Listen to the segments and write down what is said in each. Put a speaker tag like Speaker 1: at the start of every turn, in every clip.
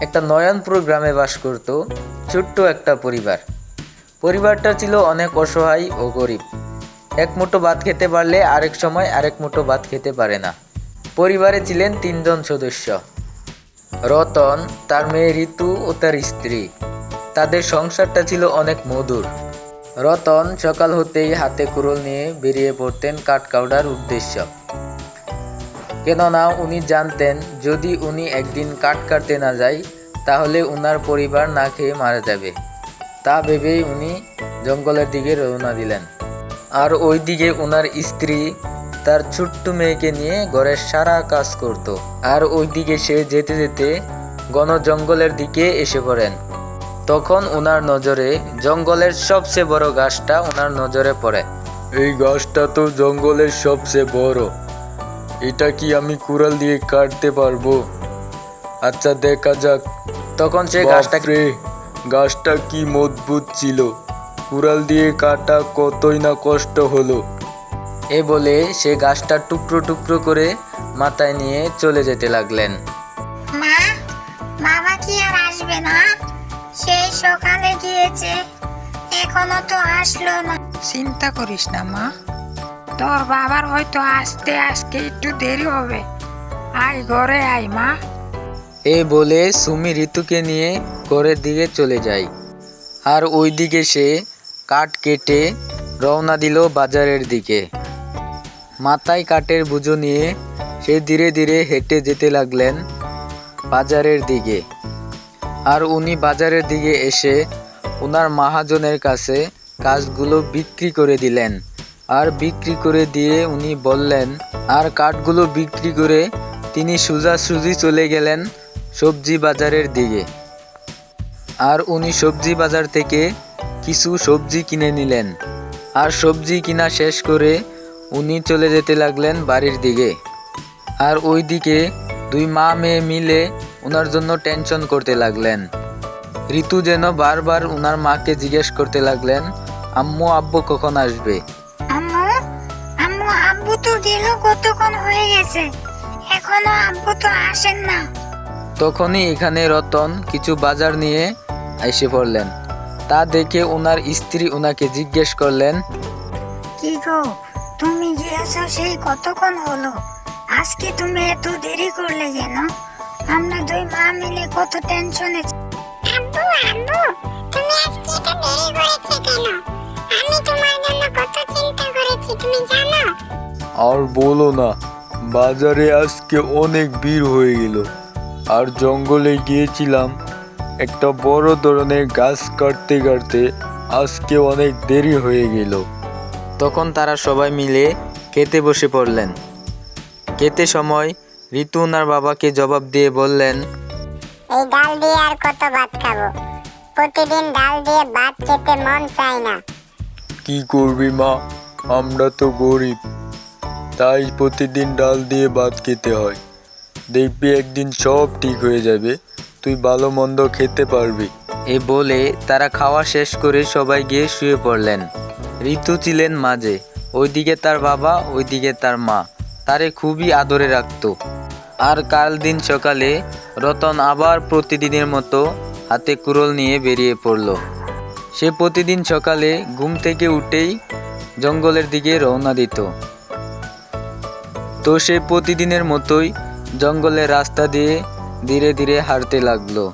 Speaker 1: একটা নয়নপুর গ্রামে বাস করত ছোট্ট একটা পরিবার। পরিবারটা ছিল অনেক অসহায় ও গরিব। এক মুঠো ভাত খেতে পারলে আরেক সময় আরেক মুঠো ভাত খেতে পারে না। পরিবারে ছিলেন তিনজন সদস্য। রতন, তার মেয়ে ঋতু ও তার স্ত্রী। তাদের সংসারটা ছিল অনেক মধুর। রতন সকাল হতেই হাতে কুড়োল নিয়ে বেরিয়ে পড়তেন কাঠকাউডার উদ্দেশ্য। কেননা উনি জানতেন, যদি উনি একদিন কাঠ কাটতে না যায়, তাহলে উনার পরিবার না খেয়ে মারা যাবে। তা ভেবেই উনি জঙ্গলের দিকে রওনা দিলেন। আর ওইদিকে ওনার স্ত্রী তার ছোট্ট মেয়েকে নিয়ে ঘরের সারা কাজ করত। আর ওইদিকে সে যেতে যেতে ঘন জঙ্গলের দিকে এসে পড়েন। তখন ওনার নজরে জঙ্গলের সবচেয়ে বড় গাছটা ওনার নজরে পড়ে। এই গাছটা তো জঙ্গলের সবচেয়ে বড়। এটা কি আমি কুড়াল দিয়ে কাটতে পারব? আচ্ছা দেখা যাক। তখন সে গাছটা
Speaker 2: গাছটা কি মজবুত ছিল। কুড়াল দিয়ে কাটা কতই না কষ্ট হলো।
Speaker 1: এ বলে সে গাছটা টুকরো টুকরো করে মাথায় নিয়ে চলে যেতে লাগলেন।
Speaker 3: মা বাবা কি আর আসবে না? সেই সকালে গিয়েছে এখনও তো আসলো না।
Speaker 4: চিন্তা করিস না মা। তোর বাবার হয়তো আসতে আজকে একটু দেরি হবে। আয় ঘরে আয়, মা।
Speaker 1: এ বলে সুমি ঋতুকে নিয়ে ঘরের দিকে চলে যায়। আর ওই দিকে সে কাঠ কেটে রওনা দিল বাজারের দিকে। মাথায় কাঠের বুঝো নিয়ে সে ধীরে ধীরে হেঁটে যেতে লাগলেন বাজারের দিকে। আর উনি বাজারের দিকে এসে ওনার মহাজনের কাছে কাজগুলো বিক্রি করে দিলেন। আর বিক্রি করে দিয়ে উনি বললেন, আর কাঠগুলো বিক্রি করে তিনি সোজাসুজি চলে গেলেন সবজি বাজারের দিকে। আর উনি সবজি বাজার থেকে কিছু সবজি কিনে নিলেন। আর সবজি কিনা শেষ করে উনি চলে যেতে লাগলেন বাড়ির দিকে। আর ওইদিকে দুই মা মেয়ে মিলে ওনার জন্য টেনশন করতে লাগলেন। ঋতু যেন বারবার ওনার মাকে জিজ্ঞেস করতে লাগলেন, আম্মু, আব্বু কখন আসবে?
Speaker 3: কতক্ষণ হয়ে গেছে? এখনও আব্বু তো আসেন না।
Speaker 1: তখনই এখানে রতন কিছু বাজার নিয়ে এসে পড়লেন। তা দেখে ওনার স্ত্রী ওনাকে জিজ্ঞেস করলেন
Speaker 3: কি গো তুমি গিয়েছো সেই কতক্ষণ হলো? আজকে তুমি এত দেরি করলে কেন? আমরা দুই মা মিলে কত টেনশনে আব্বু আব্বু তুমি আজকে এত দেরি করেছ কেন? আমি তোমার জন্য কত চিন্তা করেছি তুমি জানো?
Speaker 2: আর বলো না বাজারে আজকে অনেক ভিড় হয়ে গেল। আর জঙ্গলে গিয়েছিলাম একটা বড় ধরনের গাছ কাটতে কাটতে আজকে অনেক দেরি হয়ে গেল।
Speaker 1: তখন তারা সবাই মিলে খেতে বসে পড়লেন। খেতে সময় ঋতু ওনার বাবাকে জবাব দিয়ে বললেন
Speaker 3: এই ডাল দিয়ে আর কত ভাত খাব? প্রতিদিন ডাল দিয়ে ভাত খেতে মন চায় না।
Speaker 2: কি করবি মা? আমরা তো গরিব। তাই প্রতিদিন ডাল দিয়ে ভাত খেতে হয়। দেখবি একদিন সব ঠিক হয়ে যাবে, তুই ভালো মন্দ খেতে পারবি।
Speaker 1: এ বলে তারা খাওয়া শেষ করে সবাই গিয়ে শুয়ে পড়লেন। ঋতু ছিলেন মাঝে, ওইদিকে তার বাবা, ওইদিকে তার মা। তারে খুবই আদরে রাখত। আর কাল দিন সকালে রতন আবার প্রতিদিনের মতো হাতে কুড়োল নিয়ে বেরিয়ে পড়ল। সে প্রতিদিন সকালে ঘুম থেকে উঠেই জঙ্গলের দিকে রওনা দিত। তো সে প্রতিদিনের মতোই জঙ্গলের রাস্তা দিয়ে ধীরে ধীরে হাঁটতে লাগল।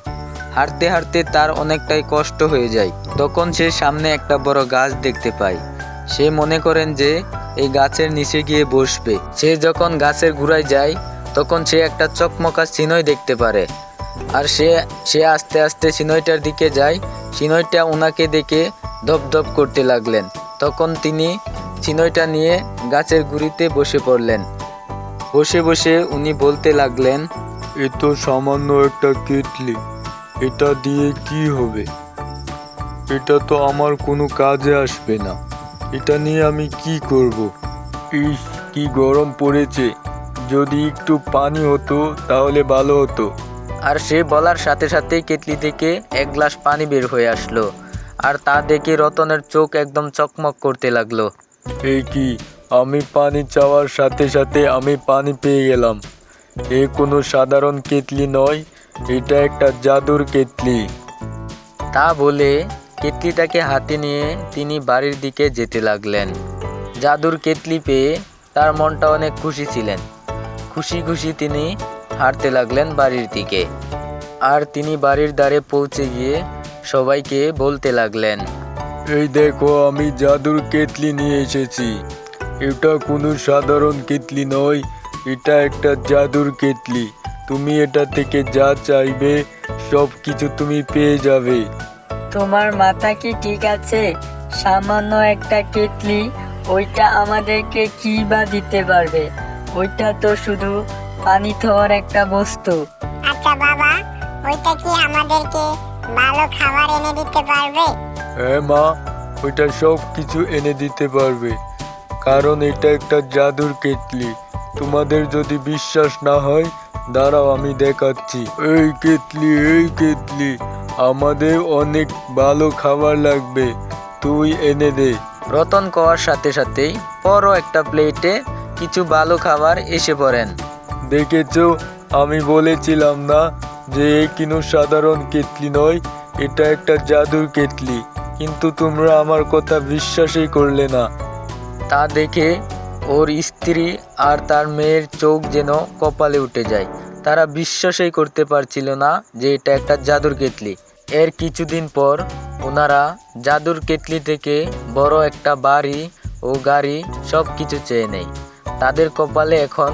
Speaker 1: হাঁটতে হাঁটতে তার অনেকটাই কষ্ট হয়ে যায়। তখন সে সামনে একটা বড় গাছ দেখতে পায়। সে মনে করেন যে এই গাছের নিচে গিয়ে বসবে। সে যখন গাছের গুড়ায় যায়, তখন সে একটা চকমকা চিনই দেখতে পারে। আর সে সে আস্তে আস্তে সিনইটার দিকে যায়। সিনইটা ওনাকে দেখে ধপধপ করতে লাগলেন। তখন তিনি চিনইটা নিয়ে গাছের গুড়িতে বসে পড়লেন। বসে বসে উনি বলতে লাগলেন
Speaker 2: এ তো সামান্য একটা কেটলি, এটা দিয়ে কি হবে? এটা তো আমার কোনো কাজে আসবে না। এটা নিয়ে আমি কি করব? ইস, কি গরম পড়েছে। যদি একটু পানি হতো, তাহলে ভালো হতো।
Speaker 1: আর সে বলার সাথে সাথেই কেটলি থেকে এক গ্লাস পানি বের হয়ে আসলো। আর তা দেখে রতনের চোখ একদম চকমক করতে লাগল।
Speaker 2: এই কি? আমি পানি চাওয়ার সাথে সাথে আমি পানি পেয়ে গেলাম। এ কোনো সাধারণ কেতলি নয় এটা একটা জাদুর কেতলি
Speaker 1: তা বলে কেতলিটাকে হাতে নিয়ে তিনি বাড়ির দিকে যেতে লাগলেন। জাদুর কেতলি পেয়ে তার মনটা অনেক খুশি ছিলেন। খুশি খুশি তিনি হাঁটতে লাগলেন বাড়ির দিকে। আর তিনি বাড়ির দ্বারে পৌঁছে গিয়ে সবাইকে বলতে লাগলেন
Speaker 2: এই দেখো আমি জাদুর কেতলি নিয়ে এসেছি। এটা কোনো সাধারণ কেতলি নয় এটা একটা জাদুর কেতলি তুমি এটা থেকে যা চাইবে সব কিছু তুমি পেয়ে যাবে।
Speaker 5: তোমার মাথা কি ঠিক আছে? সামান্য একটা কেতলি ওইটা আমাদেরকে কি বা দিতে পারবে? ওইটা তো শুধু পানি খাওয়ার একটা বস্তু।
Speaker 6: আচ্ছা বাবা ওইটা কি আমাদেরকে ভালো খাবার এনে দিতে পারবে?
Speaker 2: হ্যাঁ মা ওইটা সব কিছু এনে দিতে পারবে। কারণ এটা একটা জাদুর কেতলি তোমাদের যদি বিশ্বাস না হয় দাঁড়াও আমি দেখাচ্ছি। এই কেতলি এই কেতলি আমাদের অনেক ভালো খাবার লাগবে। তুই এনে দে।
Speaker 1: রতন কওয়ার সাথে সাথেই বড় একটা প্লেটে কিছু ভালো খাবার এসে পড়েন।
Speaker 2: দেখেছ আমি বলেছিলাম না যে এ কিনো সাধারণ কেতলি নয় এটা একটা জাদুর কেতলি কিন্তু তোমরা আমার কথা বিশ্বাসই করলে না।
Speaker 1: তা দেখে ওর স্ত্রী আর তার মেয়ের চোখ যেন কপালে উঠে যায়। তারা বিশ্বাসই করতে পারছিল না যে এটা একটা জাদুর কেতলি এর কিছুদিন পর ওনারা জাদুর কেতলি থেকে বড় একটা বাড়ি ও গাড়ি সব কিছু চেয়ে নেয়। তাদের কপালে এখন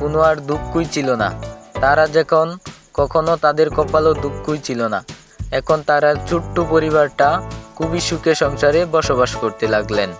Speaker 1: কোনো আর দুঃখই ছিল না। তারা যখন কখনো তাদের কপালও দুঃখই ছিল না। এখন তারা ছোট্ট পরিবারটা খুবই সুখে সংসারে বসবাস করতে লাগলেন।